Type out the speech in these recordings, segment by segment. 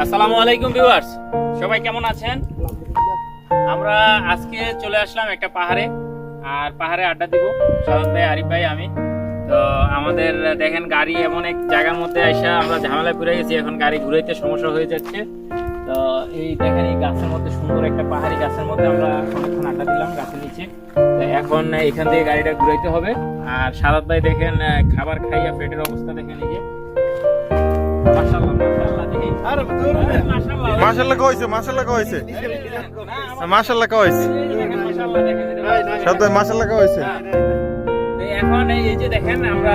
আসসালামু আলাইকুম ভিউয়ার্স। সবাই কেমন আছেন? আমরা আজকে চলে আসলাম একটা পাহাড়ে, আর পাহাড়ে আড্ডা দিব। সাদাত ভাই, আরিফ ভাই, আমি। তো আমাদের, দেখেন, গাড়ি এমন এক জায়গার মধ্যে আইসা আমরা ঝামেলায় পড়ে গেছি। এখন গাড়ি ঘুরাইতে সমস্যা হয়ে যাচ্ছে। তো এই দেখেন, এই গাছের মধ্যে সুন্দর একটা পাহাড়ি গাছের মধ্যে আমরা অনেকক্ষণ আড্ডা দিলাম গাছের নিচে। তো এখন এখান থেকে গাড়িটা ঘুরাইতে হবে। আর সাদাত ভাই, দেখেন খাবার খাইয়া পেটের অবস্থা দেখেন এই যে। দেখি মাশাআল্লাহ। মাশাল্লাহ কইছে মাশাল্লাহ কইছে। মাশাল্লাহ কইছে। শব্দ মাশাল্লাহ কইছে। এখন এই এই যে দেখেন আমরা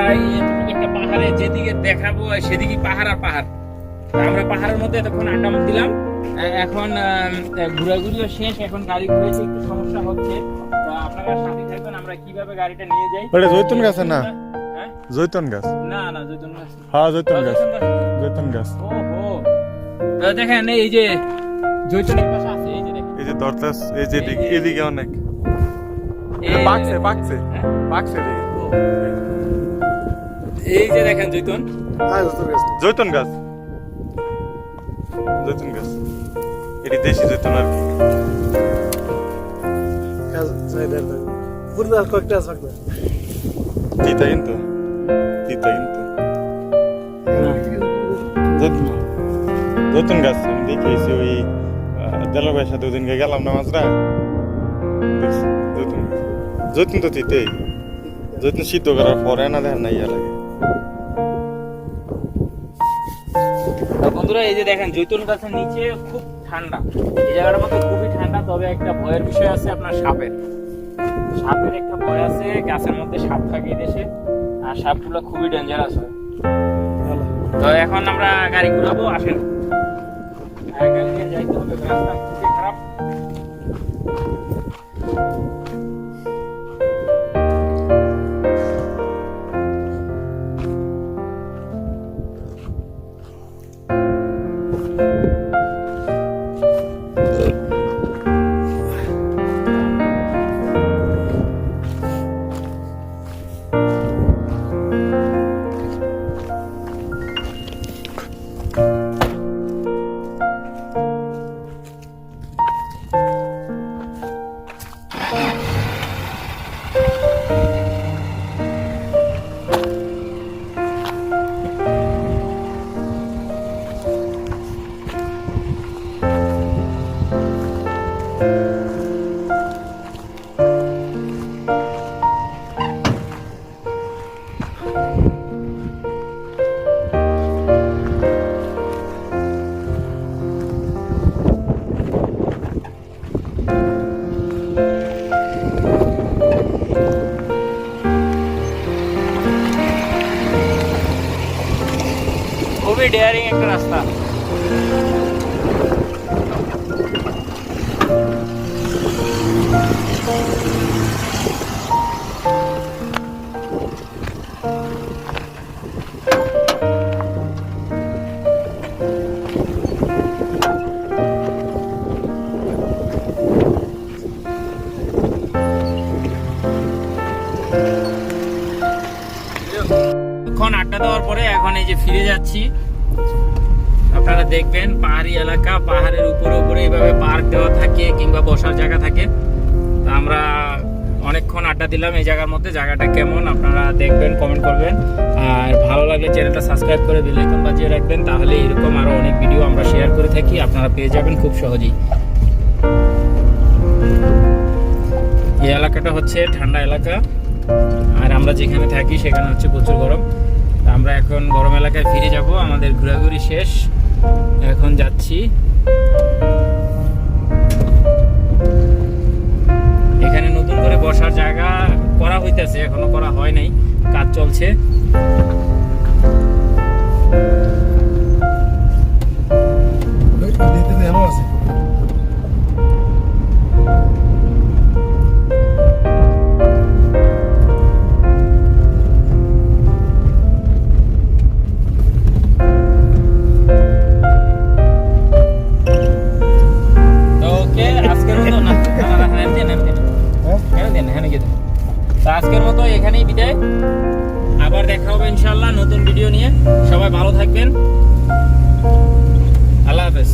একটা পাহাড়ে যেদিকে দেখাবো সেদিকে পাহাড় আর পাহাড়। আমরা পাহাড়ের মধ্যে এতক্ষণ আড্ডা দিলাম। এখন ঘোরাঘুরিও শেষ এখন গাড়ি ঘুরেছে একটু সমস্যা হচ্ছে। আপনারা সাথে থাকবেন আমরা কীভাবে গাড়িটা নিয়ে যাই? ওটা জৈতুন গাছে না? হ্যাঁ? জৈতুন গাছ। না না জৈতুন গাছ। হ্যাঁ জৈতুন গাছ। জৈতুন গাছ। দেখেন এই যে জৈতুনের পাশে আছে এই যে দেখেন। এই যে দরতাস এই যে এদিকে অনেক। বাকছে বাকছে হ্যাঁ? বাকছে এই যে দেখেন জৈতুন। জৈতুন গাছ। জৈতুন গাছ। এটি দেশি জৈতুন আর কি। তিতা কিন্তু তিতা কিন্তু জৈতুন গাছ আমি দেখেছি ওই দেলার ভাইয়ের সাথে গেলাম না জৈতুন গাছ। জৈতুন তো তিতেই। জৈতুন সিদ্ধ করার পরে না দেখেন না ইয়া লাগে। বন্ধুরা, এই যে দেখেন জৈতুন গাছের নিচে খুব ঠান্ডা। এই জায়গাটার মধ্যে খুবই ঠান্ডা, তবে একটা ভয়ের বিষয় আছে আপনার সাপের। সাপের একটা ভয় আছে, গাছের মধ্যে সাপ থাকে দেশে, আর সাপগুলো খুবই ডেঞ্জারাস হয়। তো এখন আমরা গাড়ি ঘুরাবো, আসেন। আর গাড়ি নিয়ে যাইতে হবে রাস্তা খুবই ডেয়ারিং একটা রাস্তা। আড্ডা দেওয়ার পরে এখন এই যে ফিরে যাচ্ছি। আপনারা দেখবেন পাহাড়ি এলাকা, পাহাড়ের উপরে উপরে এইভাবে পার্ক দেওয়া থাকে কিংবা বসার জায়গা থাকে। তো আমরা অনেকক্ষণ আড্ডা দিলাম এই জায়গার মধ্যে, জায়গাটা কেমন আপনারা দেখবেন কমেন্ট করবেন। আর ভালো লাগলে চ্যানেলটা সাবস্ক্রাইব করে বেল আইকন বাজিয়ে রাখবেন, তাহলে এরকম আরও অনেক ভিডিও আমরা শেয়ার করে থাকি, আপনারা পেয়ে যাবেন খুব সহজেই। এই এলাকাটা হচ্ছে ঠান্ডা এলাকা, আর আমরা যেখানে থাকি সেখানে হচ্ছে প্রচুর গরম। আমরা এখন গরম এলাকায় ফিরে যাব, আমাদের ঘোরাঘুরি শেষ। এখন যাচ্ছি। এখানে নতুন করে বসার জায়গা করা হইতেছে, এখনও করা হয় নাই, কাজ চলছে। থাকবেন আল্লাহ হাফেজ